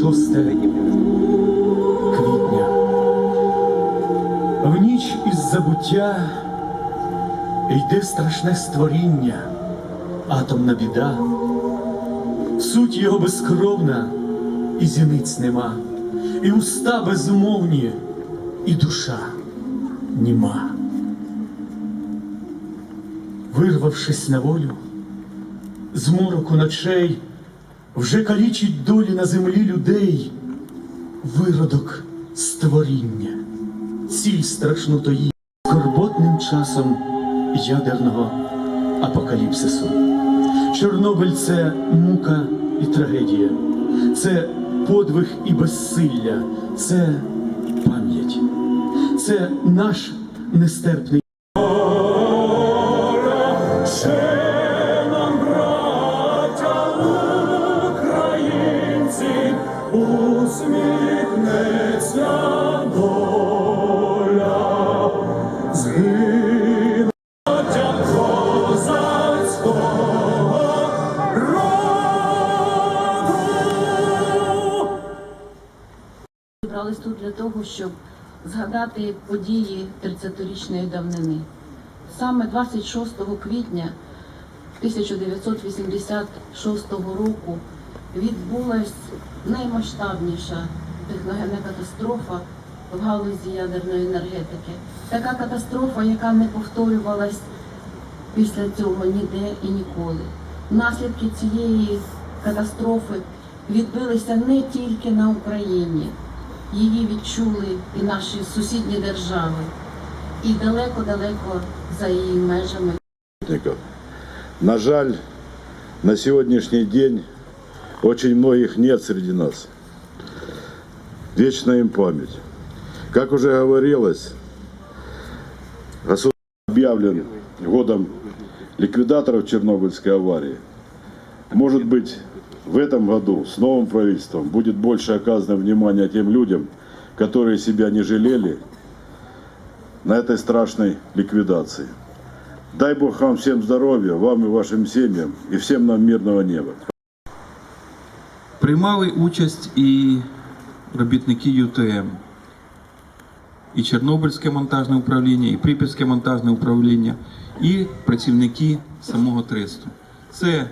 26 квітня. В ніч із забуття йде страшне створіння, атомна біда. Суть його безкровна, і зіниць нема, і уста безмовні, і душа німа. Вирвавшись на волю, з мороку ночей, вже калічить долі на землі людей, виродок створіння, ціль страшну тої скорботним часом ядерного апокаліпсису. Чорнобиль це мука і трагедія, це подвиг і безсилля, це пам'ять, це наш нестерпний. Зібрались тут для того, щоб згадати події 30-річної давнини. Саме 26 квітня 1986 року відбулась наймасштабніша техногенна катастрофа в галузі ядерної енергетики. Така катастрофа, яка не повторювалась після цього ніде і ніколи. Наслідки цієї катастрофи відбилися не тільки на Україні, її відчули і наші сусідні держави, і далеко-далеко за її межами. работников. На жаль, на сегодняшний день очень многих нет среди нас. Вечная им память. Как уже говорилось, государство объявлен годом ликвидаторов Чернобыльской аварии. Может быть, в этом году с новым правительством будет больше оказано внимания тем людям, которые себя не жалели на этой страшной ликвидации. Дай Бог вам всем здоровья, вам и вашим семьям, и всем нам мирного неба. Приймали участь і робітники ЮТМ, і Чорнобильське монтажне управління, і Прип'ятське монтажне управління, і працівники самого тресту. Це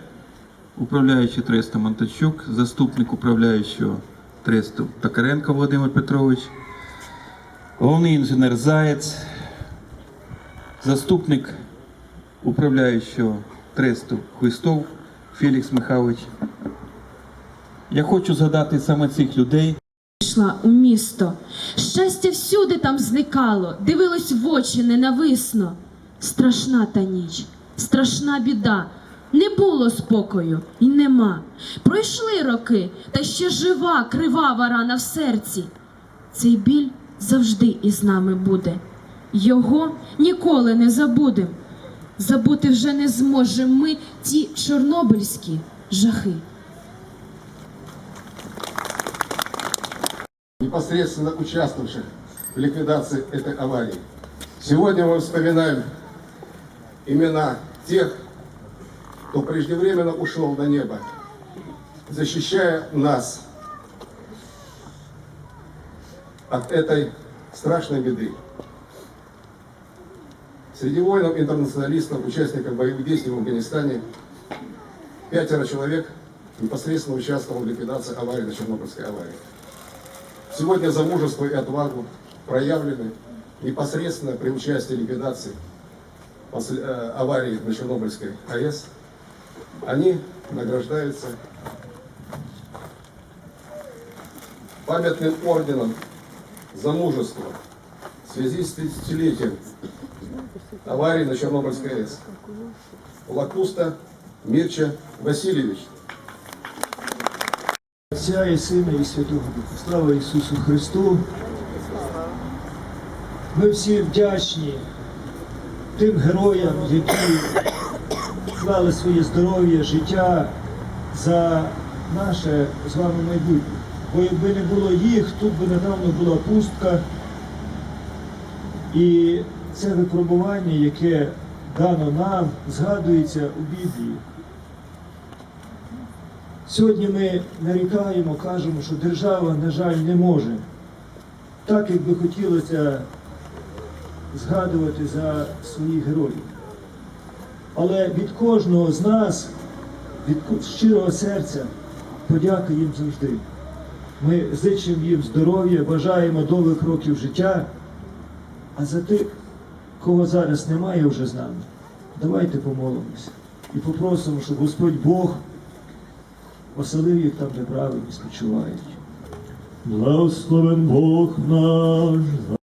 управляючий тресту Монтачук, заступник управляючого тресту Токаренко Володимир Петрович, головний інженер Заєць, заступник управляючого тресту Хвистов Фелікс Михайлович. Я хочу згадати саме цих людей. Йшла у місто. Щастя всюди там зникало, дивилось в очі ненависно. Страшна та ніч, страшна біда. Не було спокою і нема. Пройшли роки, та ще жива, кривава рана в серці. Цей біль завжди із нами буде. Його ніколи не забудем. Забути вже не зможемо ми ті чорнобильські жахи. непосредственно участвовавших в ликвидации этой аварии. Сегодня мы вспоминаем имена тех, кто преждевременно ушел на небо, защищая нас от этой страшной беды. Среди воинов-интернационалистов, участников боевых действий в Афганистане, пятеро человек непосредственно участвовал в ликвидации аварии на Чернобыльской аварии. Сегодня за мужество и отвагу проявлены непосредственно при участии ликвидации после, э, аварии на Чернобыльской АЭС Они награждаются памятным орденом за мужество в связи с 30-летием аварии на Чернобыльской АЭС. Лакуста Мирча Васильевич. Отця і Сина, і Святого Духа. Слава Ісусу Христу! Ми всі вдячні тим героям, які клали своє здоров'я, життя за наше з вами майбутнє. Бо якби не було їх, тут би недавно була пустка. І це випробування, яке дано нам, згадується у Біблії. Сьогодні ми нарікаємо, кажемо, що держава, на жаль, не може. Так, як би хотілося згадувати за своїх героїв. Але від кожного з нас, від щирого серця, подяка їм завжди. Ми зичимо їм здоров'я, бажаємо довгих років життя. А за тих, кого зараз немає вже з нами, давайте помолимося і попросимо, щоб Господь Бог оселив їх там, де правильно спочивають. Благословен Бог наш